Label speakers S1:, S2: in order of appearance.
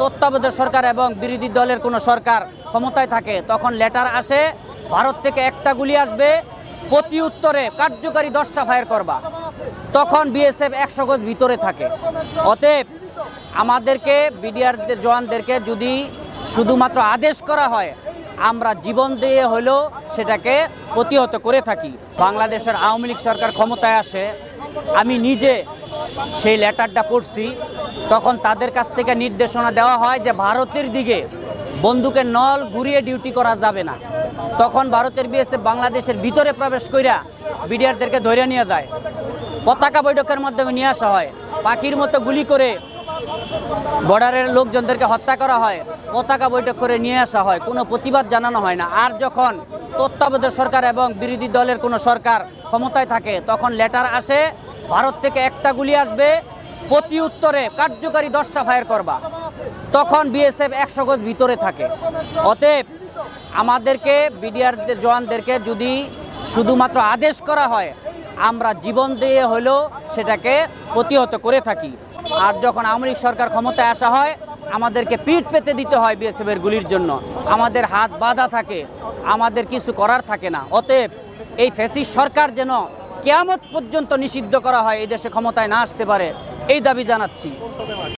S1: তত্ত্বাবধায়ক সরকার এবং বিরোধী দলের কোনো সরকার ক্ষমতায় থাকে, তখন লেটার আসে, ভারত থেকে একটা গুলি আসবে, প্রতি উত্তরে কার্যকারী দশটা ফায়ার করবা। তখন বিএসএফ একশো গজ ভিতরে থাকে। অতএব আমাদেরকে, বিডিআরদের, জওয়ানদেরকে যদি শুধুমাত্র আদেশ করা হয়, আমরা জীবন দিয়ে হলেও সেটাকে প্রতিহত করে থাকি। বাংলাদেশের আওয়ামী লীগ সরকার ক্ষমতায় আসে, আমি নিজে সেই লেটারটা পড়ছি, তখন তাদের কাছ থেকে নির্দেশনা দেওয়া হয় যে ভারতের দিকে বন্দুকের নল ঘুরিয়ে ডিউটি করা যাবে না। তখন ভারতের বিএসএফ বাংলাদেশের ভিতরে প্রবেশ কইরা বিডিআরদেরকে ধরে নিয়ে যায়। পতাকা বৈঠকের মাধ্যমে নিয়ে আসা হয়। পাখির মতো গুলি করে বর্ডারের লোকজনদেরকে হত্যা করা হয়। পতাকা বৈঠক করে নিয়ে আসা হয়। কোনো প্রতিবাদ জানানো হয় না। আর যখন তত্ত্বাবধায়ক সরকার এবং বিরোধী দলের কোনো সরকার ক্ষমতায় থাকে, তখন লেটার আসে ভারত থেকে একটা গুলি আসবে, প্রতি উত্তরে কার্যকারী দশটা ফায়ার করবা। তখন বিএসএফ একশো গজ ভিতরে থাকে। অতএব আমাদেরকে বিডিআরদের জওয়ানদেরকে যদি শুধুমাত্র আদেশ করা হয়, আমরা জীবন দিয়ে হলেও সেটাকে প্রতিহত করে থাকি। আর যখন আওয়ামী সরকার ক্ষমতায় আসা হয়, আমাদেরকে পিঠ পেতে দিতে হয় বিএসএফের গুলির জন্য। আমাদের হাত বাঁধা থাকে, আমাদের কিছু করার থাকে না। অতএব এই ফেসিস সরকার যেন কেয়ামত পর্যন্ত নিষিদ্ধ করা হয় এই দেশে ক্ষমতায় না আসতে পারে এই দাবি জানাচ্ছি।